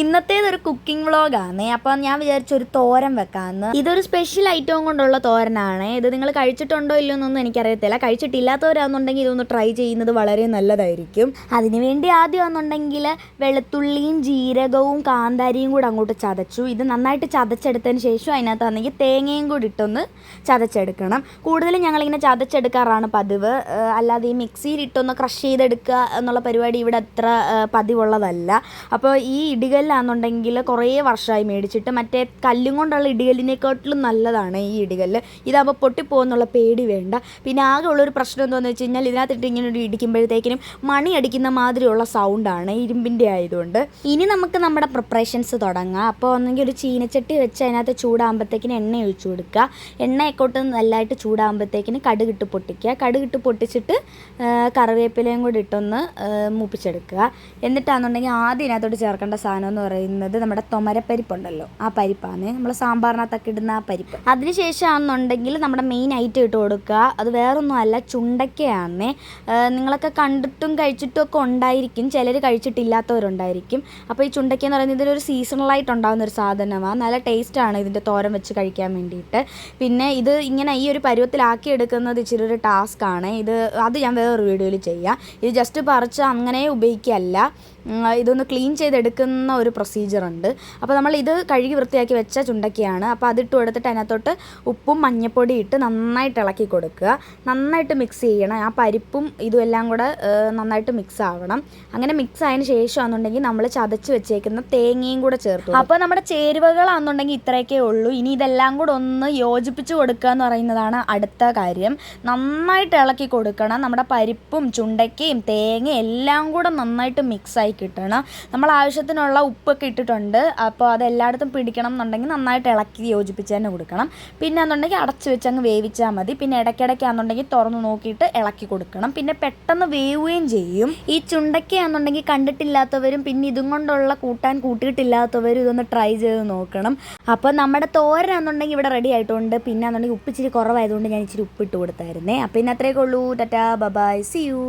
ഇന്നത്തേതൊരു cooking വ്ളോഗാണ് അപ്പോൾ ഞാൻ വിചാരിച്ച ഒരു തോരൻ വെക്കാമെന്ന് ഇതൊരു സ്പെഷ്യൽ ഐറ്റവും കൊണ്ടുള്ള തോരനാണ്. ഇത് നിങ്ങൾ കഴിച്ചിട്ടുണ്ടോ ഇല്ലയോ എന്നൊന്നും എനിക്കറിയത്തില്ല. കഴിച്ചിട്ടില്ലാത്തവരാണെന്നുണ്ടെങ്കിൽ ഇതൊന്ന് ട്രൈ ചെയ്യുന്നത് വളരെ നല്ലതായിരിക്കും. അതിനുവേണ്ടി ആദ്യമാണെന്നുണ്ടെങ്കിൽ വെളുത്തുള്ളിയും ജീരകവും കാന്താരിയും കൂടെ അങ്ങോട്ട് ചതച്ചു. ഇത് നന്നായിട്ട് ചതച്ചെടുത്തതിന് ശേഷം അതിനകത്താണെങ്കിൽ തേങ്ങയും കൂടി ഇട്ടൊന്ന് ചതച്ചെടുക്കണം. കൂടുതലും ഞങ്ങളിങ്ങനെ ചതച്ചെടുക്കാറാണ് പതിവ്. അല്ലാതെ ഈ മിക്സിയിൽ ഇട്ടൊന്ന് ക്രഷ് ചെയ്തെടുക്കുക എന്നുള്ള പരിപാടി ഇവിടെ അത്ര പതിവുള്ളതല്ല. അപ്പോൾ ഈ ഇടികല്ലാന്നുണ്ടെങ്കിൽ കുറേ വർഷമായി മേടിച്ചിട്ട് മറ്റേ കല്ലും കൊണ്ടുള്ള ഇടികല്ലിനെക്കാട്ടിലും നല്ലതാണ് ഈ ഇടികല്ല്. ഇതാകുമ്പോൾ പൊട്ടിപ്പോകുന്നുള്ള പേടി വേണ്ട. പിന്നെ ആകെ ഉള്ളൊരു പ്രശ്നം എന്താണെന്ന് വെച്ച് കഴിഞ്ഞാൽ ഇതിനകത്തിട്ട് ഇങ്ങനെ ഒരു ഇടിക്കുമ്പോഴത്തേക്കിനും മണി അടിക്കുന്ന മാതിരിയുള്ള സൗണ്ടാണ് ഇരുമ്പിന്റെ ആയതുകൊണ്ട്. ഇനി നമുക്ക് നമ്മുടെ പ്രിപ്പറേഷൻസ് തുടങ്ങാം. അപ്പോൾ ഒന്നെങ്കിൽ ഒരു ചീനച്ചട്ടി വെച്ച് അതിനകത്ത് ചൂടാകുമ്പോഴത്തേക്കിന് എണ്ണ ഒഴിച്ചു കൊടുക്കുക. എണ്ണയൊക്കെ നല്ലതായിട്ട് ചൂടാകുമ്പോഴത്തേക്കിന് കടുകിട്ട് പൊട്ടിക്കുക. കടുകിട്ട് പൊട്ടിച്ചിട്ട് കറിവേപ്പിലയും കൂടി ഇട്ടൊന്ന് മൂപ്പിച്ചെടുക്കുക. എന്നിട്ടാണെന്നുണ്ടെങ്കിൽ ആദ്യം ഇതിനകത്തോട്ട് ചേർക്കേണ്ട സാധനം എന്ന് പറയുന്നത് നമ്മുടെ തൊമരപ്പരിപ്പുണ്ടല്ലോ ആ പരിപ്പാണ്. നമ്മൾ സാമ്പാറിനകത്തൊക്കെ ഇടുന്ന ആ പരിപ്പ്. അതിനുശേഷമാണെന്നുണ്ടെങ്കിൽ നമ്മുടെ മെയിൻ ഐറ്റം ഇട്ട് കൊടുക്കുക. അത് വേറൊന്നും അല്ല ചുണ്ടക്കയാണ്. നിങ്ങളൊക്കെ കണ്ടിട്ടും കഴിച്ചിട്ടും ഒക്കെ ഉണ്ടായിരിക്കും. ചിലർ കഴിച്ചിട്ടില്ലാത്തവരുണ്ടായിരിക്കും. അപ്പോൾ ഈ ചുണ്ടക്ക എന്ന് പറയുന്നത് ഒരു സീസണലായിട്ട് ഉണ്ടാകുന്ന ഒരു സാധനമാണ് നല്ല ടേസ്റ്റ് ആണ് ഇതിന്റെ തോരൻ വെച്ച് കഴിക്കാൻ വേണ്ടിയിട്ട്. പിന്നെ ഇത് ഇങ്ങനെ ഈ ഒരു പരുവത്തിലാക്കി എടുക്കുന്നത് ഇച്ചിരി ഒരു ആണ്. ഇത് അത് ഞാൻ വേറൊരു വീഡിയോയിൽ ചെയ്യാം. ഇത് ജസ്റ്റ് പറിച്ച് അങ്ങനെ ഉപയോഗിക്കുകയല്ല. ഇതൊന്ന് ക്ലീൻ ചെയ്തെടുക്കുന്ന ഒരു പ്രൊസീജിയറുണ്ട് അപ്പോൾ നമ്മൾ ഇത് കഴുകി വൃത്തിയാക്കി വെച്ച ചുണ്ടക്കയാണ്. അപ്പോൾ അതിട്ട് കൊടുത്തിട്ട് അതിനകത്തോട്ട് ഉപ്പും മഞ്ഞപ്പൊടി ഇട്ട് നന്നായിട്ട് ഇളക്കി കൊടുക്കുക. നന്നായിട്ട് മിക്സ് ചെയ്യണം. ആ പരിപ്പും ഇതും എല്ലാം കൂടെ നന്നായിട്ട് മിക്സ് ആവണം. അങ്ങനെ മിക്സ് ആയതിന് ശേഷമാണെന്നുണ്ടെങ്കിൽ നമ്മൾ ചതച്ച് വെച്ചേക്കുന്ന തേങ്ങയും കൂടെ ചേർത്തു അപ്പോൾ നമ്മുടെ ചേരുവകളാണെന്നുണ്ടെങ്കിൽ ഇത്രയൊക്കെ ഉള്ളൂ. ഇനി ഇതെല്ലാം കൂടെ ഒന്ന് യോജിപ്പിച്ച് കൊടുക്കുക എന്ന് പറയുന്നതാണ് അടുത്ത കാര്യം. നന്നായിട്ട് ഇളക്കി കൊടുക്കണം. നമ്മുടെ പരിപ്പും ചുണ്ടക്കയും തേങ്ങയും എല്ലാം കൂടെ നന്നായിട്ട് മിക്സ് ആയി കിട്ടണം. നമ്മൾ ആവശ്യത്തിനുള്ള ഉപ്പൊക്കെ ഇട്ടിട്ടുണ്ട്. അപ്പോൾ അത് എല്ലായിടത്തും പിടിക്കണം എന്നുണ്ടെങ്കിൽ നന്നായിട്ട് ഇളക്കി യോജിപ്പിച്ച് തന്നെ കൊടുക്കണം. പിന്നെ എന്നുണ്ടെങ്കിൽ അടച്ച് വെച്ച് അങ്ങ് വേവിച്ചാൽ മതി. പിന്നെ ഇടയ്ക്കിടയ്ക്കാണെന്നുണ്ടെങ്കിൽ തുറന്ന് നോക്കിയിട്ട് ഇളക്കി കൊടുക്കണം. പിന്നെ പെട്ടെന്ന് വേവുകയും ചെയ്യും. ഈ ചുണ്ടയ്ക്കാണെന്നുണ്ടെങ്കിൽ കണ്ടിട്ടില്ലാത്തവരും പിന്നെ ഇതും കൊണ്ടുള്ള കൂട്ടാൻ കൂട്ടിയിട്ടില്ലാത്തവരും ഇതൊന്ന് ട്രൈ ചെയ്ത് നോക്കണം. അപ്പോൾ നമ്മുടെ തോരനാണെന്നുണ്ടെങ്കിൽ ഇവിടെ റെഡി ആയിട്ടുണ്ട്. പിന്നെ എന്നുണ്ടെങ്കിൽ ഉപ്പ് ഇച്ചിരി കുറവായതുകൊണ്ട് ഞാൻ ഇച്ചിരി ഉപ്പിട്ട് കൊടുത്തായിരുന്നേ. അപ്പോൾ ഇന്ന് അത്രയൊക്കെ ഉള്ളൂ. ടാറ്റാ. Bye-bye C U